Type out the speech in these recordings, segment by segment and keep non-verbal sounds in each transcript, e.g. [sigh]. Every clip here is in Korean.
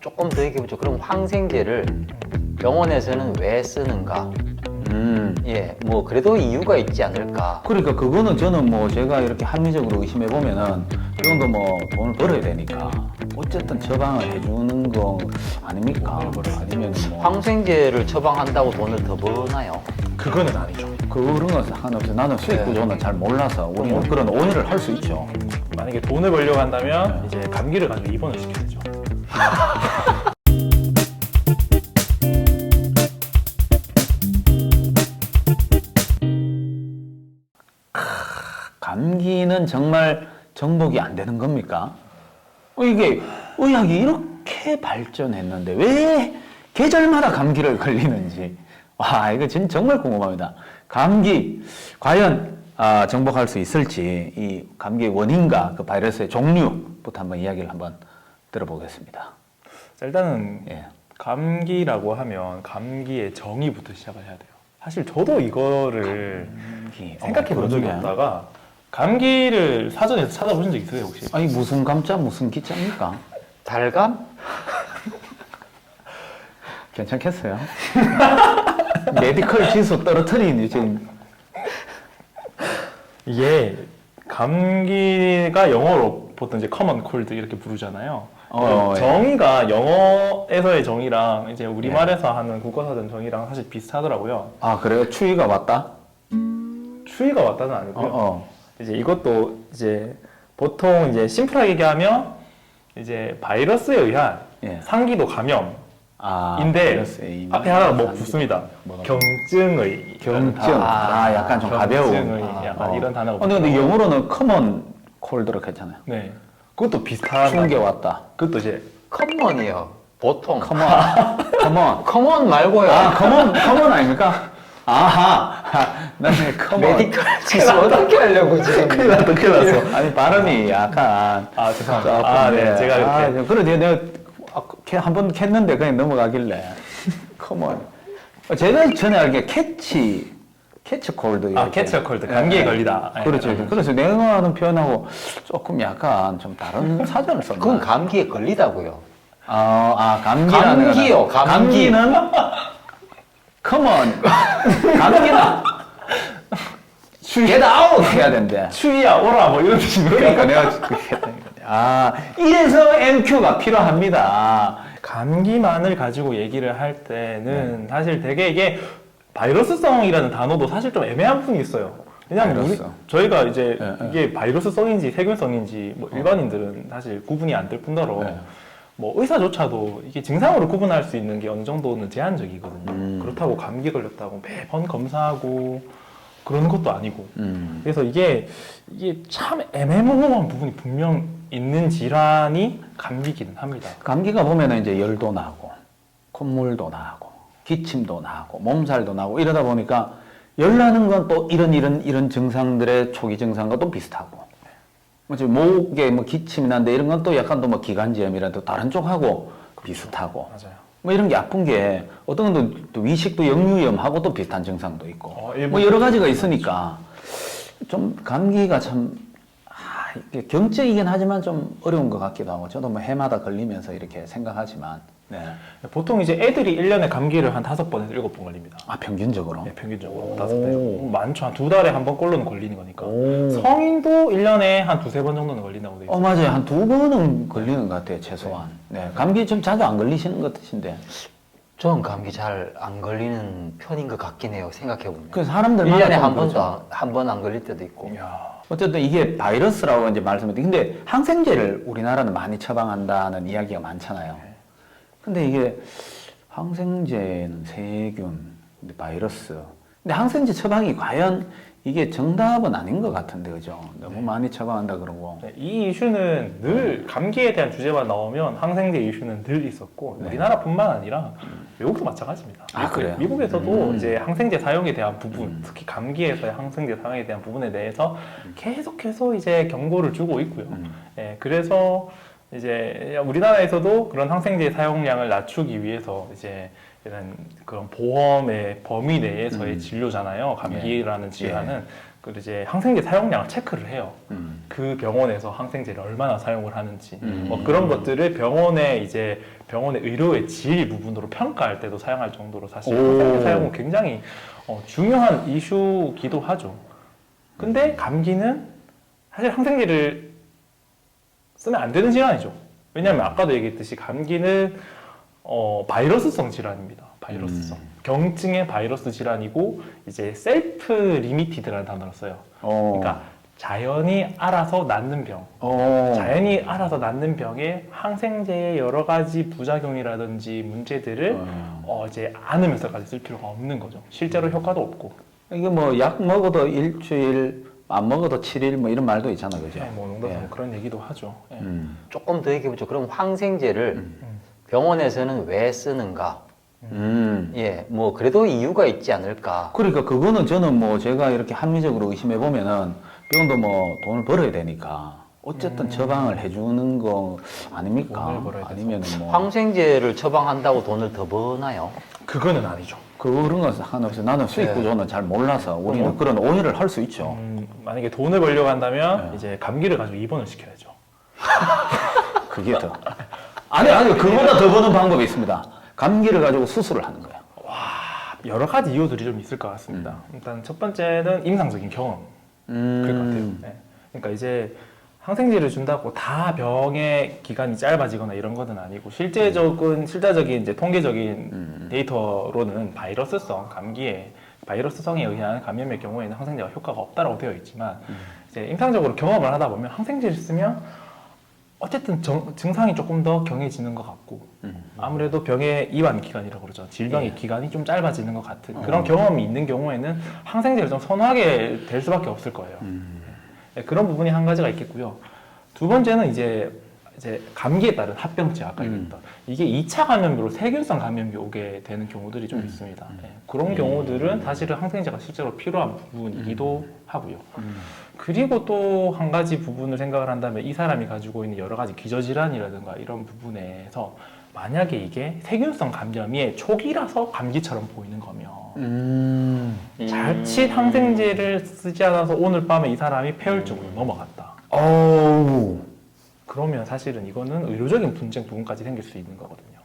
조금 더 얘기해보죠. 그럼 항생제를 병원에서는 왜 쓰는가? 음. 예, 뭐 그래도 이유가 있지 않을까? 그러니까 그거는 저는 뭐 제가 이렇게 합리적으로 의심해 보면은 이건 거뭐 돈을 벌어야 되니까 어쨌든 처방을 해주는 거 아닙니까? 아니면 뭐 항생제를 처방한다고 돈을 더 버나요? 그거는 아니죠. 그런 건 상관없어요. 나는 수익 네. 구조는 잘 몰라서 우리는 그런 오해를 할 수 있죠. 만약에 돈을 벌려고 한다면 이제 감기를 가지고 입원을 시켜야죠. 감기는 정말 정복이 안 되는 겁니까? 어, 이게 의학이 이렇게 발전했는데 왜 계절마다 감기를 걸리는지 와 이거 진 정말 궁금합니다. 감기 과연 아, 정복할 수 있을지 이 감기의 원인과 그 바이러스의 종류부터 한번 이야기를 한번 들어보겠습니다. 자, 일단은 예. 감기라고 하면 감기의 정의부터 시작을 해야 돼요. 사실 저도 이거를 감기. 생각해 본 어, 적이. 없다가 감기를 사전에서 찾아보신 적 있으세요 혹시? 아니 무슨 감자 무슨 기자입니까? 달감? [laughs] 괜찮겠어요? [laughs] 메디컬 지수 떨어뜨리니 지금 이게 감기가 영어로 보통 이제 콜드 이렇게 부르잖아요. 어, 예. 정의가 영어에서의 정의랑 이제 우리말에서 하는 국어사전 정의랑 사실 비슷하더라고요. 아 그래요? 추위가 왔다? 추위가 왔다는 어, 아니고요. 어. 이제 이것도 이제 보통 이제 심플하게 얘기하면 이제 바이러스에 의한 예. 상기도 감염 아, 인데 바이러스의 이미 앞에 하나 뭐. 붙습니다. 뭐라고? 경증의 경증. 아, 약간 좀 가벼운. 경증의 아, 약간 어. 이런 단어가 어, 근데, 근데 붙어요. 영어로는 커먼 콜드로 괜찮아요. 네. 그것도 비슷한 게. 왔다. 그것도 이제 커먼이요. 보통. 커먼. 커먼. 커먼 말고요. 아, 커먼, 커먼 아닙니까? 아하. [laughs] 나는 커먼. 메디컬 [laughs] 지수 어떻게 하려고 지금? [laughs] 큰일 났다, 큰일 났어. 아니, 발음이 약간. 아 죄송합니다. 아, 네, 제가 아, 이렇게 그래, 내가, 내가 한번 캤는데 그냥 넘어가길래. 커먼. 어, 제가 전에 알게 캐치, 캐치 콜드. 아 이렇게. 캐치어 콜드 감기에 예, 예. 걸리다. 예, 그렇죠. 예. 그래서 내가 하는 표현하고 조금 약간 좀 다른 [laughs] 사전을 썼나? 그건 감기에 걸리다고요. 아, 아 감기라는 감기요, 감기. [laughs] 감기는 컴온 감기나 get out 해야 된대. 추위야 오라 뭐 이런 거예요. 그러니까 내가 그렇게 거지. 아 이래서 MQ가 필요합니다. 감기만을 가지고 얘기를 할 때는 네. 사실 되게 이게 바이러스성이라는 단어도 사실 좀 애매한 부분이 있어요. 왜냐하면 우리, 바이러스. 저희가 이제 네, 네. 이게 바이러스성인지 세균성인지 뭐 일반인들은 사실 구분이 안 될 뿐더러 네. 뭐 의사조차도 이게 증상으로 구분할 수 있는 게 어느 정도는 제한적이거든요. 음. 그렇다고 감기 걸렸다고 매번 검사하고 그러는 것도 아니고 음. 그래서 이게 이게 참 애매모호한 부분이 분명 있는 질환이 감기기는 합니다. 감기가 보면은 이제 열도 나고 콧물도 나고 기침도 나고 몸살도 나고 이러다 보니까 열 나는 건 또 이런 이런 이런 증상들의 초기 증상과 또 비슷하고. 뭐지 목에 뭐 기침이 난데 이런 건 또 약간 또 뭐 기관지염이라 또 다른 쪽하고 비슷하고. 맞아요. 뭐 이런 게 아픈 게 어떤 건 또 위식도 역류염하고 또 비슷한 증상도 있고. 어, 뭐 여러 가지가 있으니까 좀 감기가 참 아, 경증이긴 하지만 좀 어려운 것 같기도 하고. 저도 뭐 해마다 걸리면서 이렇게 생각하지만 네. 보통 이제 애들이 1년에 감기를 한 다섯 번에서 일곱 번 걸립니다. 아 평균적으로 네, 평균적으로 오. 다섯 번. 많죠. 한 두 달에 한 번 꼴로는 걸리는 거니까. 오. 성인도 1년에 한 두세 번 정도는 걸린다고 돼 있어요. 어 맞아요 한 두 번은 걸리는 것 같아요 최소한 네. 감기 좀 자주 안 걸리시는 것 같으신데 저는 감기 잘 안 걸리는 편인 것 같긴 해요. 생각해보면. 그 사람들마다 1년에 좀 한. 번도, 한 번 안 걸릴 때도 있고. 이야. 어쨌든 이게 바이러스라고 이제 말씀드린 근데 항생제를 우리나라는 많이 처방한다는 이야기가 많잖아요. 근데 이게 항생제는 세균, 근데 바이러스. 근데 항생제 처방이 과연 이게 정답은 아닌 것 같은데 그죠? 너무 많이 처방한다 그러고. 네, 이 이슈는 늘 감기에 대한 주제만 나오면 항생제 이슈는 늘 있었고 네. 우리나라뿐만 아니라 외국도 마찬가지입니다. 아, 그래요? 미국에서도 음. 이제 항생제 사용에 대한 부분, 음. 특히 감기에서의 항생제 사용에 대한 부분에 대해서 계속해서 이제 경고를 주고 있고요. 음. 예, 그래서 이제 우리나라에서도 그런 항생제 사용량을 낮추기 위해서 이제 이런 그런 보험의 범위 내에서의 음. 진료잖아요. 감기라는 예. 질환은 그 이제 항생제 사용량을 체크를 해요. 음. 그 병원에서 항생제를 얼마나 사용을 하는지 음. 뭐 그런 것들을 병원의 이제 병원의 의료의 질 부분으로 평가할 때도 사용할 정도로 사실 오. 항생제 사용은 굉장히 어, 중요한 이슈기도 하죠. 근데 감기는 사실 항생제를 쓰면 안 되는 질환이죠. 왜냐하면 아까도 얘기했듯이 감기는 어, 바이러스성 질환입니다. 바이러스성. 경증의 바이러스 질환이고 이제 셀프 리미티드라는 단어를 써요. 어. 그러니까 자연이 알아서 낫는 병. 어. 자연이 알아서 낫는 병에 항생제의 여러 가지 부작용이라든지 문제들을 어. 어, 이제 안으면서까지 쓸 필요가 없는 거죠. 실제로 효과도 없고. 이게 뭐 약 먹어도 일주일 안 먹어도 7일 뭐 이런 말도 있잖아 그죠? 네, 뭐 농담 예. 그런 얘기도 하죠. 예. 음. 조금 더 얘기해보죠. 그럼 항생제를 병원에서는 왜 쓰는가? 음. 예, 뭐 그래도 이유가 있지 않을까? 그러니까 그거는 저는 뭐 제가 이렇게 합리적으로 의심해 보면은 병도 뭐 돈을 벌어야 되니까 어쨌든 처방을 해주는 거 아닙니까? 돈을 벌어야 돼서. 아니면 뭐 항생제를 처방한다고 돈을 더 버나요? 그거는 아니죠. 그런 건 상관없어요. 나는 수익 네. 구조는 잘 몰라서 우리는 그런 오해를 할 수 있죠. 음, 만약에 돈을 벌려고 한다면 네. 이제 감기를 가지고 입원을 시켜야죠. [laughs] 그게 더 아니 아니 그보다 더 버는 방법이 있습니다. 감기를 가지고 수술을 하는 거예요. 여러 가지 이유들이 좀 있을 것 같습니다. 일단 첫 번째는 임상적인 경험. 음. 그럴 것 같아요. 네. 그러니까 이제 항생제를 준다고 다 병의 기간이 짧아지거나 이런 것은 아니고 실제적인 실제적인 이제 통계적인 데이터로는 바이러스성 감기에 바이러스성에 의한 감염의 경우에는 항생제가 효과가 없다라고 되어 있지만 이제 임상적으로 경험을 하다 보면 항생제를 쓰면 어쨌든 정- 증상이 조금 더 경해지는 것 같고 아무래도 병의 이완 기간이라고 그러죠. 질병의 기간이 좀 짧아지는 것 같은 그런 경험이 있는 경우에는 항생제를 좀 선호하게 될 수밖에 없을 거예요. 네, 그런 부분이 한 가지가 있겠고요. 두 번째는 이제 이제 감기에 따른 합병증 아까 음. 얘기했던 이게 2차 감염으로 세균성 감염이 오게 되는 경우들이 좀 있습니다. 네, 그런 경우들은 사실은 항생제가 실제로 필요한 부분이기도 하고요. 그리고 또 한 가지 부분을 생각을 한다면 이 사람이 가지고 있는 여러 가지 기저질환이라든가 이런 부분에서 만약에 이게 세균성 감염이 초기라서 감기처럼 보이는 거면 음. 자칫 항생제를 쓰지 않아서 오늘 밤에 이 사람이 폐혈증으로 넘어갔다. 어우. 그러면 사실은 이거는 의료적인 분쟁 부분까지 생길 수 있는 거거든요.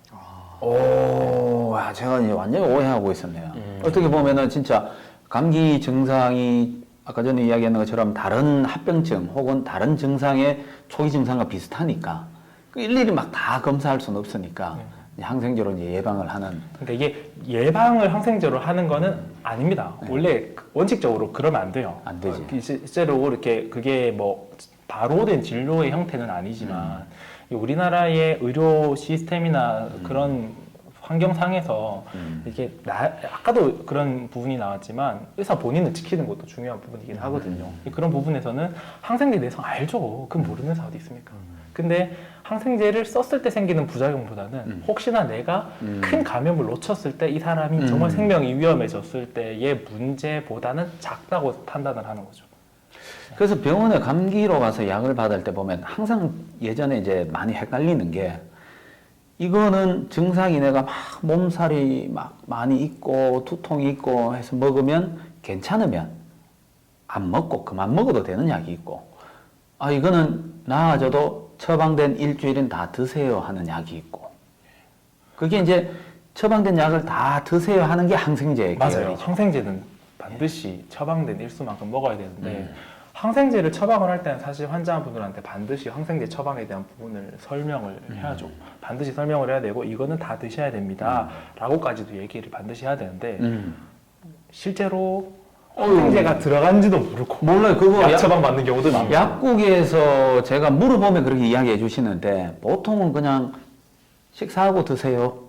오, 와, 제가 이제 완전히 오해하고 있었네요. 음. 어떻게 보면은 진짜 감기 증상이 아까 전에 이야기했는 것처럼 다른 합병증 혹은 다른 증상의 초기 증상과 비슷하니까 그 일일이 막 다 검사할 수는 없으니까 네. 항생제로 이제 예방을 하는 그러니까 이게 예방을 항생제로 하는 거는 아닙니다. 원래 원칙적으로 그러면 안 돼요. 안 되지. 어, 실제로 이렇게 그게 뭐 바로 된 진료의 형태는 아니지만 이 우리나라의 의료 시스템이나 그런 환경상에서 음. 이게 나, 아까도 그런 부분이 나왔지만 의사 본인을 지키는 것도 중요한 부분이긴 하거든요. 음. 이 그런 부분에서는 항생제 내성 알죠. 그건 모르는 의사 어디 있습니까? 근데 항생제를 썼을 때 생기는 부작용보다는 음. 혹시나 내가 음. 큰 감염을 놓쳤을 때 이 사람이 음. 정말 생명이 위험해졌을 때의 문제보다는 작다고 판단을 하는 거죠. 그래서 병원에 감기로 가서 약을 받을 때 보면 항상 예전에 이제 많이 헷갈리는 게 이거는 증상이 내가 막 몸살이 막 많이 있고 두통이 있고 해서 먹으면 괜찮으면 안 먹고 그만 먹어도 되는 약이 있고 아 이거는 나아져도 처방된 일주일은 다 드세요 하는 약이 있고 그게 이제 처방된 약을 다 드세요 하는 게 항생제 맞아요. 계열이죠. 항생제는 반드시 처방된 일수만큼 먹어야 되는데 음. 항생제를 처방을 할 때는 사실 환자분들한테 반드시 항생제 처방에 대한 부분을 설명을 음. 해야죠. 반드시 설명을 해야 되고 이거는 다 드셔야 됩니다. 라고까지도 얘기를 반드시 해야 되는데 음. 실제로 항생제가 들어간지도 모르고 몰라요 그거 약 약- 처방 받는 경우도 많고 약국에서 제가 물어보면 그렇게 이야기해 주시는데 보통은 그냥 식사하고 드세요.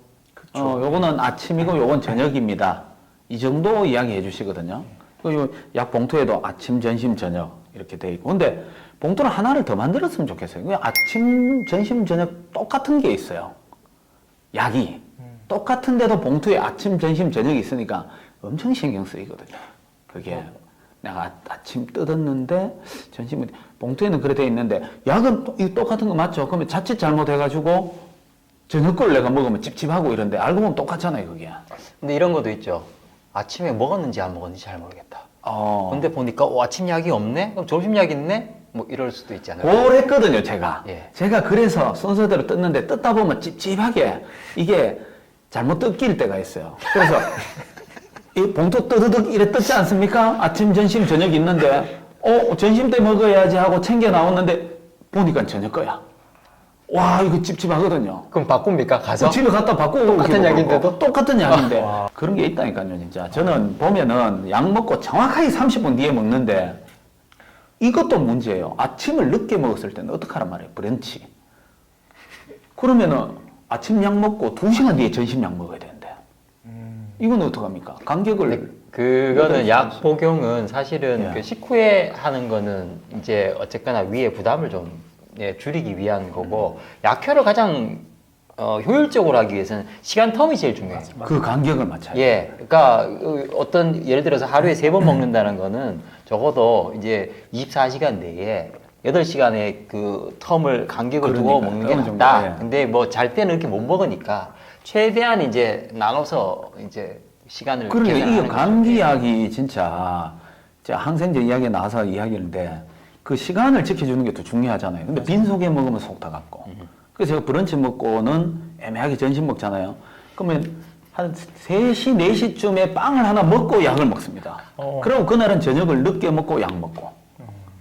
어, 요거는 아침이고 요건 저녁입니다. 이 정도 이야기해 주시거든요. 그리고 약 봉투에도 아침, 점심, 저녁 이렇게 돼 있고. 근데 봉투를 하나를 더 만들었으면 좋겠어요. 그냥 아침, 점심, 저녁 똑같은 게 있어요. 약이. 똑같은데도 봉투에 아침, 점심, 저녁이 있으니까 엄청 신경 쓰이거든요. 그게 내가 아- 아침 뜯었는데 점심에 봉투에는 그래 돼 있는데 약은 또- 이 똑같은 거 맞죠? 그러면 자칫 잘못해가지고 저녁 걸 내가 먹으면 찝찝하고 이런데 알고 보면 똑같잖아요 그게. 근데 이런 것도 있죠. 아침에 먹었는지 안 먹었는지 잘 모르겠다. 어. 근데 보니까 어, 아침 약이 없네? 그럼 점심 약 있네? 뭐 이럴 수도 있잖아요. 그랬거든요, 제가. 예. 제가 그래서 순서대로 뜯는데 뜯다 보면 찝찝하게 이게 잘못 뜯길 때가 있어요. 그래서 [laughs] 이 봉투 뜨드득 이래 뜯지 않습니까? 아침, 점심, 저녁 있는데 어, 점심 때 먹어야지 하고 챙겨 나왔는데 보니까 저녁 거야. 와, 이거 찝찝하거든요. 그럼 바꿉니까? 가서? 집에 갖다 바꾸고 똑같은 이렇게 약인데도? 먹고. 똑같은 약인데 그런 게 있다니까요 진짜 저는 보면은 약 먹고 정확하게 30분 뒤에 먹는데 이것도 문제예요 아침을 늦게 먹었을 때는 어떡하란 말이에요 브런치 그러면은 아침 약 먹고 2시간 뒤에 점심 약 먹어야 되는데 이건 어떡합니까 간격을 그거는 약 복용은 사실은 예. 그 식후에 하는 거는 이제 어쨌거나 위에 부담을 좀 예, 줄이기 위한 거고 약효를 가장 어, 효율적으로 하기 위해서는 시간 텀이 제일 중요해요. 그 간격을 맞춰야 돼요 예, 그러니까 어, 어떤 예를 들어서 하루에 세 번 먹는다는 거는 적어도 이제 24시간 내에 8시간의 그 텀을 간격을 두고 그러니까요. 먹는 게 어느 정도, 낫다. 예. 근데 뭐 잘 때는 이렇게 못 먹으니까 최대한 이제 나눠서 이제 시간을 계산하는 이게. 감기약이 진짜 자, 항생제 이야기에 나와서 이야기인데 그 시간을 지켜주는 게 더 중요하잖아요. 근데 빈속에 먹으면 속 다 갔고. 그래서 제가 브런치 먹고는 애매하게 점심 먹잖아요. 그러면 한 3시, 4시쯤에 빵을 하나 먹고 약을 먹습니다. 어. 그리고 그날은 저녁을 늦게 먹고 약 먹고.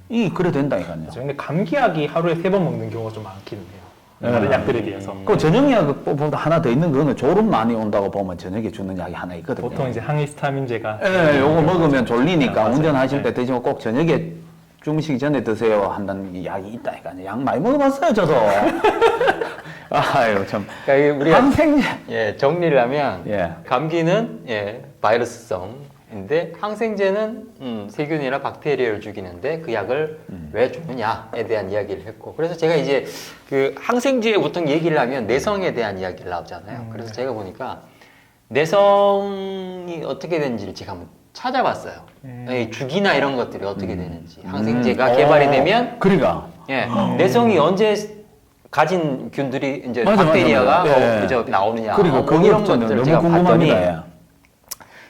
이 그래 된다니까요. 그렇죠. 근데 감기약이 하루에 세 번 먹는 경우가 좀 많기는 해요. 네. 다른 약들에 비해서. 그 저녁 약보다 하나 더 있는 거는 졸음 많이 온다고 보면 저녁에 주는 약이 하나 있거든요. 보통 이제 항히스타민제가 예, 요거 먹으면 졸리니까 네, 맞아요. 운전하실 네. 때 드시면 꼭 저녁에 주무시기 전에 드세요 한다는 이 약이 있다니까요. 약 많이 먹어봤어요, 저도. [laughs] 아유, 참. 그러니까 이게 우리가 항생제. 예, 정리를 하면 예. 감기는 예, 바이러스성 인데 항생제는 음, 세균이나 박테리아를 죽이는데 그 약을 음. 왜 주느냐에 대한 이야기를 했고 그래서 제가 이제 그 항생제에 보통 얘기를 하면 내성에 대한 이야기를 나오잖아요. 음. 그래서 제가 보니까 내성이 어떻게 되는지를 제가 한번 찾아봤어요. 음. 이 죽이나 이런 것들이 어떻게 되는지 음. 항생제가 어, 개발이 되면 그러니까. 예, 내성이 언제 가진 균들이 이제 맞아, 박테리아가 맞아, 맞아. 예. 어, 그저 나오느냐 그리고 뭐 그거 이런 것들을 제가 봤더니 궁금합니다. 예.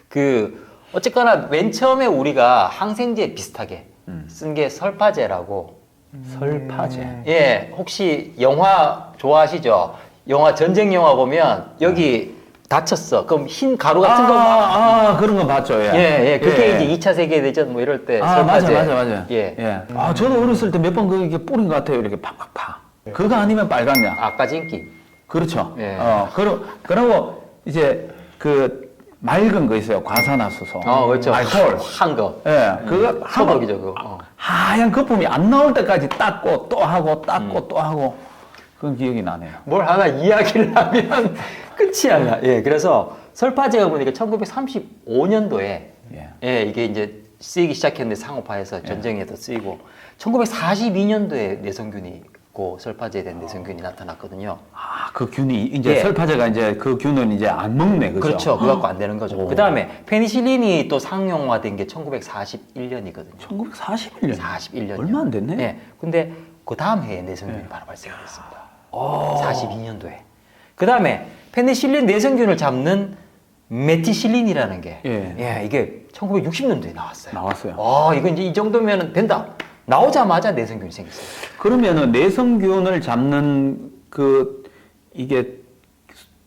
그 어쨌거나 맨 처음에 우리가 항생제 비슷하게 음. 쓴 게 설파제라고 설파제. 예 혹시 영화 좋아하시죠? 영화 전쟁 영화 보면 여기 다쳤어 그럼 흰 가루 아, 같은 거 막- 아, 그런 거 봤죠. 예. 예, 예, 그게 예. 이제 2차 세계대전 뭐 이럴 때 아, 맞아, 설파제. 맞아, 맞아. 예. 아, 저도 어렸을 때 몇 번 그게 뿌린 것 같아요. 이렇게 팍팍팍. 그거 아니면 빨간 약. 아까 진기. 그렇죠. 예. 어, 그러, 그러고 이제 그 맑은 거 있어요. 과산화수소. 어, 그렇죠. 알코올. 한 거. 예, 그거 하고 소독이죠, 그거. 어. 하얀 거품이 안 나올 때까지 닦고 또 하고 닦고 또 하고 그런 기억이 나네요. 뭘 하나 이야기를 하면 [laughs] 끝이 안 나. 예, 그래서 설파제가 보니까 1935년도에 예. 예, 이게 이제 쓰이기 시작했는데 상업화해서 전쟁에도 쓰이고 1942년도에 내성균이 있고 설파제에 대한 내성균이 나타났거든요. 아, 그 균이 이제 예. 설파제가 이제 그 균은 이제 안 먹네, 그죠? 그렇죠. 그거 갖고 안 되는 거죠. 오. 그 다음에 페니실린이 또 상용화된 게 1941년이거든요. 1941년. 41년. 얼마 안 됐네. 예. 근데 그 다음 해에 내성균이 예. 바로 발생했습니다. 오. 42년도에. 그 다음에 페니실린 내성균을 잡는 메티실린이라는 게, 예. 이게 1960년도에 나왔어요. 나왔어요. 아, 이거 이제 이 정도면 된다. 나오자마자 내성균이 생겼어요. 그러면은 내성균을 잡는 그 이게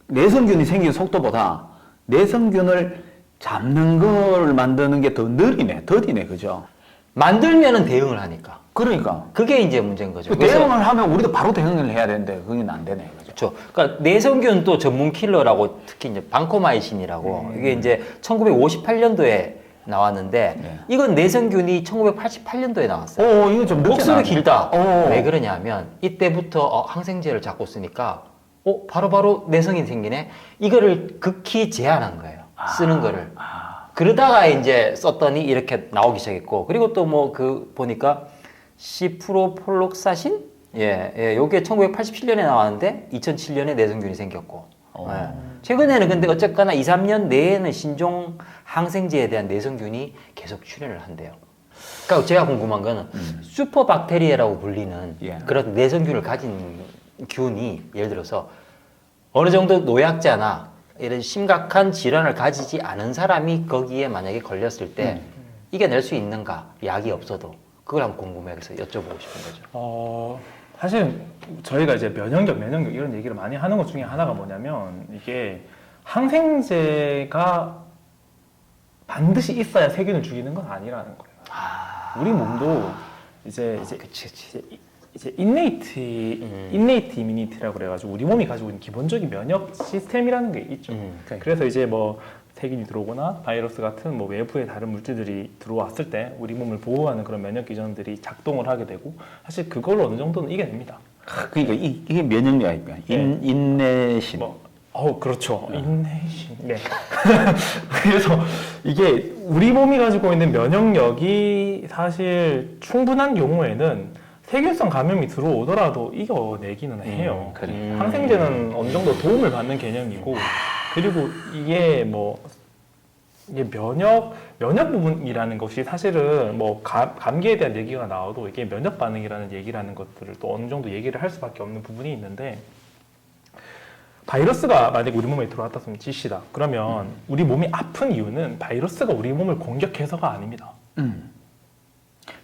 내성균이 생긴 속도보다 내성균을 잡는 걸 만드는 게 더 느리네, 더디네, 그죠? 만들면은 대응을 하니까. 그러니까 그게 이제 문제인 거죠. 그 그래서- 대응을 하면 우리도 바로 대응을 해야 되는데 그게 안 되네, 그죠? 그렇죠. 그러니까 내성균 또 전문 킬러라고 특히 이제 방코마이신이라고 이게 이제 1958년도에 나왔는데 네. 이건 내성균이 1988년도에 나왔어요. 오, 이거 좀 목소리. 길다. 오. 왜 그러냐면 이때부터 어, 항생제를 잡고 쓰니까 어 바로바로 내성이 생기네. 이거를 극히 제한한 거예요. 쓰는 거를. 아, 그러다가 이제 썼더니 이렇게 나오기 시작했고 그리고 또 뭐 그 보니까 시프로폴록사신 예, 예, 요게 1987년에 나왔는데 2007년에 내성균이 생겼고 어. 예. 최근에는 근데 어쨌거나 2, 3년 내에는 신종 항생제에 대한 내성균이 계속 출현을 한대요. 그러니까 제가 궁금한 거는 슈퍼박테리아라고 불리는 음. 예. 그런 내성균을 가진 균이 예를 들어서 어느 정도 노약자나 이런 심각한 질환을 가지지 않은 사람이 거기에 만약에 걸렸을 때 음. 이겨낼 수 있는가? 약이 없어도 그걸 한번 궁금해서 여쭤보고 싶은 거죠. 어, 사실 저희가 이제 면역력, 면역력 이런 얘기를 많이 하는 것 중에 하나가 뭐냐면 이게 항생제가 반드시 있어야 세균을 죽이는 건 아니라는 거예요. 우리 몸도 이제 이제 그치, 그치. 이제, 인네이트 음. 인네이트 이미니티라고 그래가지고 우리 몸이 가지고 있는 기본적인 면역 시스템이라는 게 있죠. 음. 그래서 이제 뭐 세균이 들어오거나 바이러스 같은 뭐 외부의 다른 물질들이 들어왔을 때 우리 몸을 보호하는 그런 면역 기전들이 작동을 하게 되고 사실 그걸 어느 정도는 이겨냅니다. 아, 그러니까 이, 이게 면역력 아닙니까? 인, 네. 인내심. 뭐, 어, 그렇죠. 인내심. 네. [laughs] 그래서 이게 우리 몸이 가지고 있는 면역력이 사실 충분한 경우에는 세균성 감염이 들어오더라도 이겨내기는 해요. 그래. 음. 항생제는 어느 정도 도움을 받는 개념이고 그리고 이게 뭐 이게 면역 면역 부분이라는 것이 사실은 뭐 감, 감기에 대한 얘기가 나와도 이게 면역 반응이라는 얘기라는 것들을 또 어느 정도 얘기를 할 수밖에 없는 부분이 있는데 바이러스가 만약 우리 몸에 들어왔다면 지시다. 그러면 우리 몸이 아픈 이유는 바이러스가 우리 몸을 공격해서가 아닙니다. 음.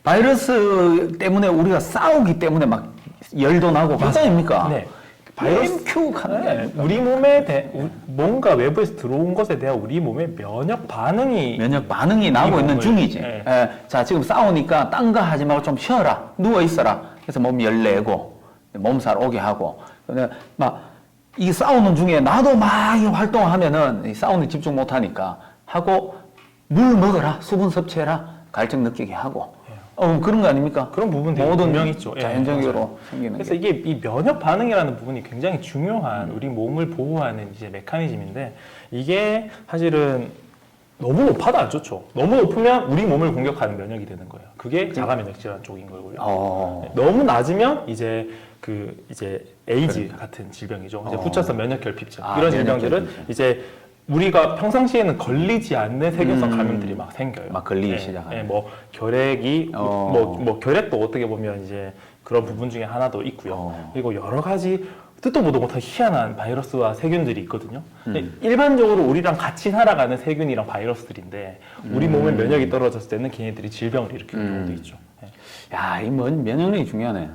바이러스 때문에 우리가 싸우기 때문에 막 열도 나고 맞아닙니까? 네. 바이러스 바이러스 하는 게 네? 우리 몸에 대 우- 뭔가 외부에서 들어온 것에 대한 우리 몸의 면역 반응이 면역 반응이 나고 이 있는 중이지. 네. 예, 자, 지금 싸우니까 딴 거 하지 말고 좀 쉬어라. 누워 있어라. 그래서 몸 열내고 몸살 오게 하고. 근데 막 이 싸우는 중에 나도 막이 활동하면은 이 싸우는 집중 못 하니까 하고 물 먹어라. 수분 섭취해라. 갈증 느끼게 하고. 어, 그런 거 아닙니까? 그런 부분들이 모든 분명 있죠. 예, 자연적으로 맞아요. 생기는 그래서 게. 이게 이 면역 반응이라는 부분이 굉장히 중요한 우리 몸을 보호하는 이제 메커니즘인데 이게 사실은 너무 높아도 안 좋죠. 너무 높으면 우리 몸을 공격하는 면역이 되는 거예요. 그게 자가 면역 질환 쪽인 거고요. 어. 네, 너무 낮으면 이제 그 이제 에이즈 같은 질병이죠. 이제 어. 붙여서 면역 결핍증 아, 이런 면역 질병들은 결핍증. 이제 우리가 평상시에는 걸리지 않는 세균성 음. 감염들이 막 생겨요. 막 걸리기 예, 시작하는. 예, 뭐 결핵이 어. 뭐, 뭐 결핵도 어떻게 보면 이제 그런 부분 중에 하나도 있고요. 어. 그리고 여러 가지 뜻도 보도 못한 희한한 바이러스와 세균들이 있거든요. 근데 음. 일반적으로 우리랑 같이 살아가는 세균이랑 바이러스들인데 우리 음. 몸의 면역이 떨어졌을 때는 걔네들이 질병을 일으키는 음. 경우도 있죠. 예. 야, 이 면, 면역력이 중요하네.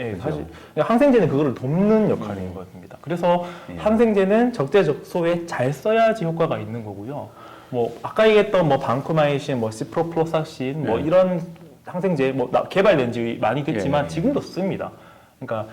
예, 그죠? 사실 항생제는 그거를 돕는 역할인 겁니다. 그래서 예. 항생제는 적재적소에 잘 써야지 효과가 있는 거고요. 뭐 아까 얘기했던 뭐 방쿠마이신, 뭐 시프로플로사신, 뭐 예. 이런 항생제 뭐 나- 개발된 지 많이 됐지만 예. 지금도 씁니다. 그러니까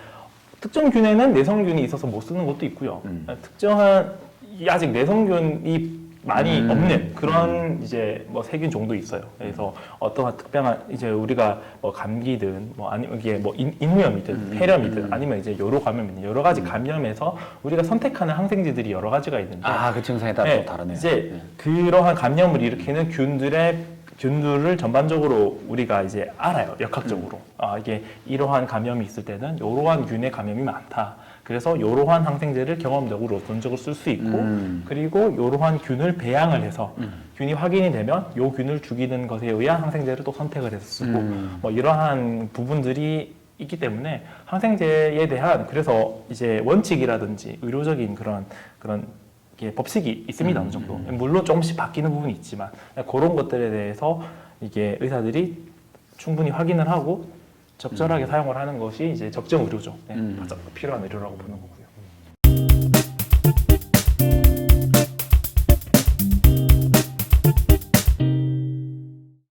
특정 균에는 내성균이 있어서 못 쓰는 것도 있고요. 음. 특정한 이 아직 내성균이 많이 음. 없는 그런 이제 뭐 세균 종도 있어요. 그래서 어떠한 특별한 이제 우리가 뭐 감기든 뭐 아니 이게 뭐 인, 인후염이든 음. 폐렴이든 음. 아니면 이제 요로 감염이든 여러 가지 감염에서 우리가 선택하는 항생제들이 여러 가지가 있는데 아, 그 증상에 따라 네, 또 다르네요. 이제 네. 그러한 감염을 일으키는 균들의 균들을 전반적으로 우리가 이제 알아요 역학적으로 음. 아 이게 이러한 감염이 있을 때는 이러한 균의 감염이 많다 그래서 이러한 항생제를 경험적으로 본적으로 쓸 수 있고 음. 그리고 이러한 균을 배양을 해서 균이 확인이 되면 이 균을 죽이는 것에 의한 항생제를 또 선택을 해서 쓰고 음. 뭐 이러한 부분들이 있기 때문에 항생제에 대한 그래서 이제 원칙이라든지 의료적인 그런 그런 게 법칙이 있습니다 어느 정도 물론 조금씩 바뀌는 부분이 있지만 그런 것들에 대해서 이게 의사들이 충분히 확인을 하고 적절하게 사용을 하는 것이 이제 적정 의료죠 네, 음. 맞아. 필요한 의료라고 보는 거고요.